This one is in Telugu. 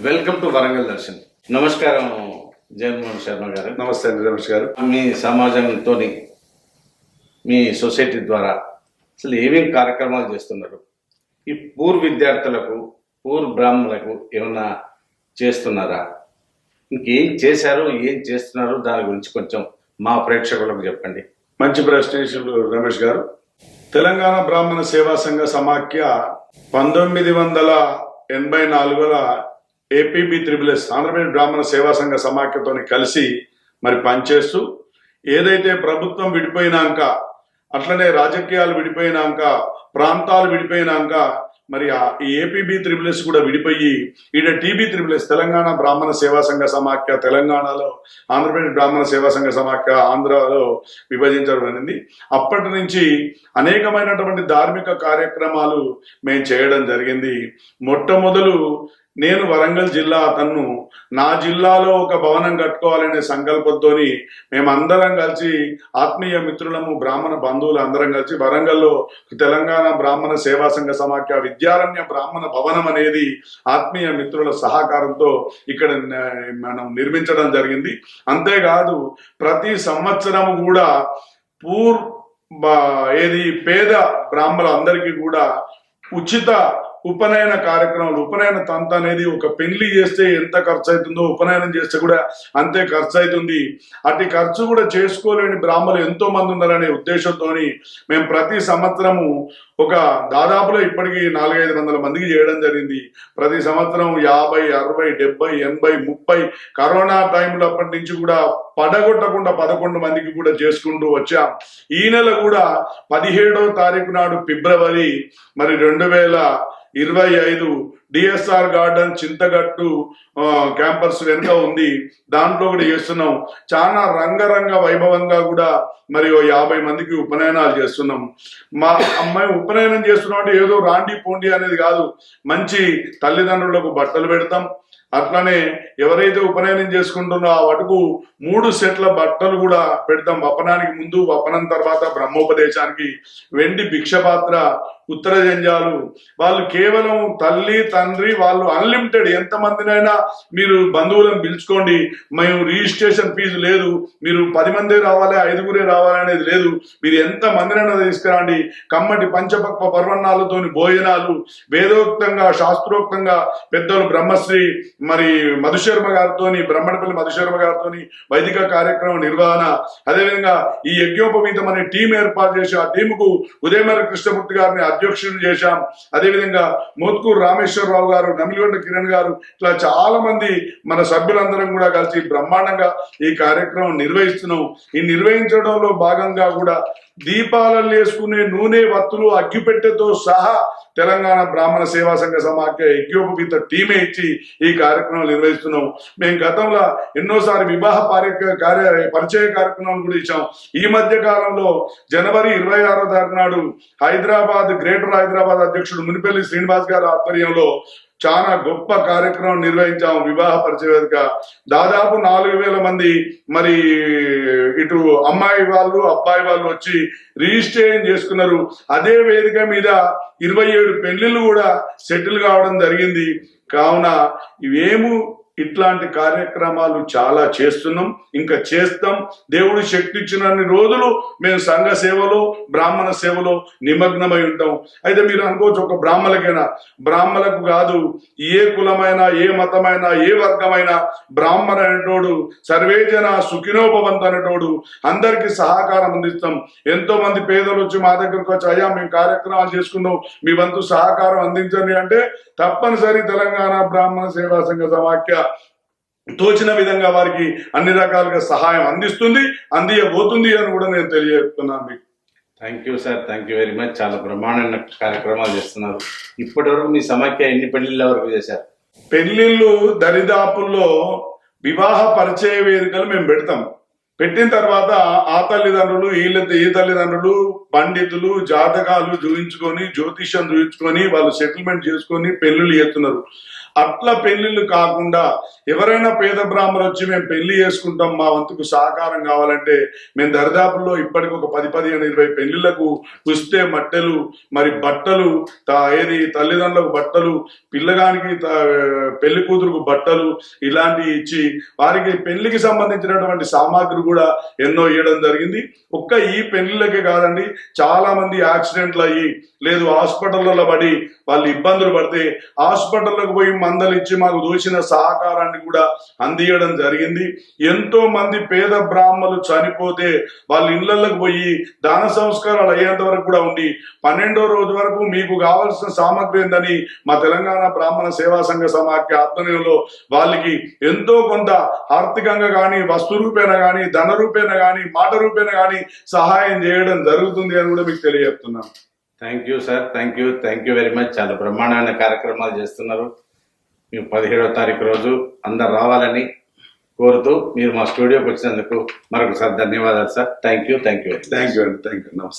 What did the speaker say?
Welcome to Warangal Darshan. నమస్కారం జగన్మోహన్ శర్మ గారు. నమస్తే అండి రమేష్ గారు. మీ సమాజంతో మీ సొసైటీ ద్వారా అసలు ఏమేమి కార్యక్రమాలు చేస్తున్నారు? ఈ పూర్ విద్యార్థులకు పూర్ బ్రాహ్మణులకు ఏమన్నా చేస్తున్నారా? ఇంకేం చేశారు ఏం చేస్తున్నారు? దాని గురించి కొంచెం మా ప్రేక్షకులకు చెప్పండి. మంచి ప్రశ్నేషులు రమేష్ గారు. తెలంగాణ బ్రాహ్మణ సేవా సంఘ సమాఖ్య పంతొమ్మిది వందల ఎనభై నాలుగుల ఏపీబీ త్రిబుల్ ఎస్ ఆంధ్రప్రదేశ్ బ్రాహ్మణ సేవా సంఘ సమాఖ్యతో కలిసి మరి పనిచేస్తూ ఏదైతే ప్రభుత్వం విడిపోయినాక అట్లనే రాజకీయాలు విడిపోయినాక ప్రాంతాలు విడిపోయినాక మరి ఈ ఏపీబీ త్రిబుల్ ఎస్ కూడా విడిపోయి ఈడ టీబీ త్రిబుల్ ఎస్ తెలంగాణ బ్రాహ్మణ సేవా సంఘ సమాఖ్య తెలంగాణలో ఆంధ్రప్రదేశ్ బ్రాహ్మణ సేవా సంఘ సమాఖ్య ఆంధ్రాలో విభజించడం అనేది అప్పటి నుంచి అనేకమైనటువంటి ధార్మిక కార్యక్రమాలు మేము చేయడం జరిగింది. మొట్టమొదలు నేను వరంగల్ జిల్లా అతను నా జిల్లాలో ఒక భవనం కట్టుకోవాలనే సంకల్పంతోని మేమందరం కలిసి ఆత్మీయ మిత్రులము బ్రాహ్మణ బంధువులు అందరం కలిసి వరంగల్లో తెలంగాణ బ్రాహ్మణ సేవా సంఘ సమాఖ్య విద్యారణ్య బ్రాహ్మణ భవనం అనేది ఆత్మీయ మిత్రుల సహకారంతో ఇక్కడ మనం నిర్మించడం జరిగింది. అంతేకాదు ప్రతి సంవత్సరం కూడా పూర్ ఏది పేద బ్రాహ్మణులందరికీ కూడా ఉచిత ఉపనయన కార్యక్రమాలు ఉపనయన తంత అనేది ఒక పెళ్ళి చేస్తే ఎంత ఖర్చు అవుతుందో ఉపనయనం చేస్తే కూడా అంతే ఖర్చు అవుతుంది అటు ఖర్చు కూడా చేసుకోలేని బ్రాహ్మణులు ఎంతో మంది ఉన్నారనే ఉద్దేశంతో మేము ప్రతి సంవత్సరము ఒక దాదాపులో ఇప్పటికీ నాలుగైదు వందల మందికి చేయడం జరిగింది. ప్రతి సంవత్సరం యాభై అరవై డెబ్బై ఎనభై ముప్పై కరోనా టైంలో అప్పటి నుంచి కూడా పడగొట్టకుండా పదకొండు మందికి కూడా చేసుకుంటూ వచ్చాం. ఈ నెల కూడా పదిహేడో తారీఖు నాడు ఫిబ్రవరి మరి రెండు వేల ఇరవై ఐదు డిఎస్ఆర్ గార్డెన్ చింతగట్టు క్యాంపస్ వెనుక ఉంది. దాంట్లో కూడా చేస్తున్నాం. చాలా రంగరంగ వైభవంగా కూడా మరి యాభై మందికి ఉపనయనాలు చేస్తున్నాం. మా అమ్మాయి ఉపనయనం చేస్తున్నాం అంటే ఏదో రాండి పోండి అనేది కాదు. మంచి తల్లిదండ్రులకు బట్టలు పెడతాం. అట్లనే ఎవరైతే ఉపనయనం చేసుకుంటున్నో ఆ వటుకు మూడు సెట్ల బట్టలు కూడా పెడతాం. వపనానికి ముందు వపనం తర్వాత బ్రహ్మోపదేశానికి వెండి భిక్షపాత్ర ఉత్తర జంజాలు. వాళ్ళు కేవలం తల్లి తండ్రి వాళ్ళు అన్లిమిటెడ్ ఎంత మందినైనా మీరు బంధువులను పిలుచుకోండి. మేము రిజిస్ట్రేషన్ ఫీజు లేదు. మీరు పది మందే రావాలి ఐదుగురే రావాలి అనేది లేదు. మీరు ఎంత మందినైనా తీసుకురండి. కమ్మటి పంచపక్వ పర్వణాలతోని భోజనాలు వేదోక్తంగా శాస్త్రోక్తంగా పెద్దలు బ్రహ్మశ్రీ మరి మధుశర్మ గారితోని బ్రహ్మణపల్లి మధుశర్మ గారితోని వైదిక కార్యక్రమం నిర్వహణ అదేవిధంగా ఈ యజ్ఞోపవీతం అనే టీం ఏర్పాటు చేసి ఆ టీముకు ఉదయమర కృష్ణమూర్తి గారిని అధ్యక్షుడు చేశాం. అదేవిధంగా మోత్కూరు రామేశ్వరరావు గారు నమిలిగొండ కిరణ్ గారు ఇట్లా చాలా మంది మన సభ్యులందరం కూడా కలిసి బ్రహ్మాండంగా ఈ కార్యక్రమం నిర్వహిస్తున్నాం. ఈ నిర్వహించడంలో భాగంగా కూడా దీపాలను వేసుకునే నూనె వత్తులు అగ్గిపెట్టెతో సహా తెలంగాణ బ్రాహ్మణ సేవా సంఘ సమాఖ్య యజ్ఞోపవీత టీమే ఇచ్చి ఈ కార్యక్రమం నిర్వహిస్తున్నాం మేము గతంలో ఎన్నోసారి వివాహ కార్య పరిచయ కార్యక్రమాలు కూడా ఇచ్చాం ఈ మధ్య కాలంలో జనవరి ఇరవై ఆరో తారీఖు నాడు హైదరాబాద్ గ్రేటర్ హైదరాబాద్ అధ్యక్షుడు మునిపల్లి శ్రీనివాస్ గారి ఆధ్వర్యంలో చాలా గొప్ప కార్యక్రమం నిర్వహించాము వివాహ పరిచయవేదిక దాదాపు నాలుగు వేల మంది మరి ఇటు అమ్మాయి వాళ్ళు అబ్బాయి వాళ్ళు వచ్చి రిజిస్ట్రేషన్ చేసుకున్నారు. అదే వేదిక మీద ఇరవై ఏడు పెళ్ళిళ్ళు కూడా సెటిల్ కావడం జరిగింది. కావున ఇవేము ఇట్లాంటి కార్యక్రమాలు చాలా చేస్తున్నాం. ఇంకా చేస్తాం. దేవుడు శక్తి ఇచ్చినన్ని రోజులు మేము సంఘ సేవలో బ్రాహ్మణ సేవలో నిమగ్నమై ఉంటాం. అయితే మీరు అనుకోవచ్చు ఒక బ్రాహ్మణకైనా బ్రాహ్మణకు కాదు ఏ కులమైనా ఏ మతమైనా ఏ వర్గమైనా బ్రాహ్మణ అనేటోడు సర్వేజన సుఖినోపవంత అనేటోడు అందరికీ సహకారం అందిస్తాం. ఎంతో మంది పేదలు వచ్చి మా దగ్గరకు వచ్చి అయ్యా మేము కార్యక్రమాలు చేసుకున్నాం మీ వంతు సహకారం అందించండి. అంటే తప్పనిసరి తెలంగాణ బ్రాహ్మణ సేవా సంఘ సమాఖ్య తోచిన విధంగా వారికి అన్ని రకాలుగా సహాయం అందిస్తుంది అందియబోతుంది అని కూడా నేను తెలియజేస్తున్నాను మీకు. Thank you sir thank you very much చాలా బ్రహ్మాండమైన కార్యక్రమాలు చేస్తున్నారు. ఇప్పటి వరకు మీ సమాఖ్య ఎన్ని పెళ్ళిళ్ళ వరకు చేశారు? పెళ్ళిళ్ళు దరిదాపుల్లో వివాహ పరిచయ వేదికలు మేము పెడతాం. పెట్టిన తర్వాత ఆ తల్లిదండ్రులు వీళ్ళ ఈ తల్లిదండ్రులు పండితులు జాతకాలు చూపించుకొని జ్యోతిష్యం చూపించుకొని వాళ్ళు సెటిల్మెంట్ చేసుకొని పెళ్ళిళ్ళు చేస్తున్నారు. అట్లా పెళ్ళిళ్ళు కాకుండా ఎవరైనా పేద బ్రాహ్మణులు వచ్చి మేము పెళ్ళి చేసుకుంటాం మా వంతుకు సహకారం కావాలంటే మేము దరిదాపుల్లో ఇప్పటికి ఒక పది పదిహేను ఇరవై పెళ్ళిళ్ళకు పుస్తే మట్టెలు మరి బట్టలు ఏది తల్లిదండ్రులకు బట్టలు పిల్లగానికి పెళ్ళి కూతురుకు బట్టలు ఇలాంటివి ఇచ్చి వారికి పెళ్ళికి సంబంధించినటువంటి సామాగ్రి కూడా ఎన్నో ఇవ్వడం జరిగింది. ఒక్క ఈ పెళ్ళిళ్ళకే కాదండి చాలా మంది యాక్సిడెంట్లు అయ్యి లేదు హాస్పిటల్లో పడి వాళ్ళు ఇబ్బందులు పడితే హాస్పిటల్లోకి పోయి మందలిచ్చి మాకు దోచిన సహకారాన్ని కూడా అందియడం జరిగింది. ఎంతో మంది పేద బ్రాహ్మలు చనిపోతే వాళ్ళ ఇళ్ళలోకి పోయి దాన సంస్కారాలు అయ్యేంత వరకు కూడా ఉండి పన్నెండో రోజు వరకు మీకు కావాల్సిన సామగ్రి ఏందని మా తెలంగాణ బ్రాహ్మణ సేవా సంఘ సమాఖ్య ఆధ్వర్యంలో వాళ్ళకి ఎంతో కొంత ఆర్థికంగా కానీ వస్తు రూపేణ కానీ ధన రూపేణ కానీ మాట రూపేణ కానీ సహాయం చేయడం జరుగుతుంది అని కూడా మీకు తెలియజేస్తున్నాను. Thank you sir thank you thank you very much చాలా బ్రహ్మాండమైన కార్యక్రమాలు చేస్తున్నారు. మేము పదిహేడో తారీఖు రోజు అందరు రావాలని కోరుతూ మీరు మా స్టూడియోకి వచ్చినందుకు మరొకసారి ధన్యవాదాలు sir. Thank you thank you thank you అండి థ్యాంక్ యూ నమస్తే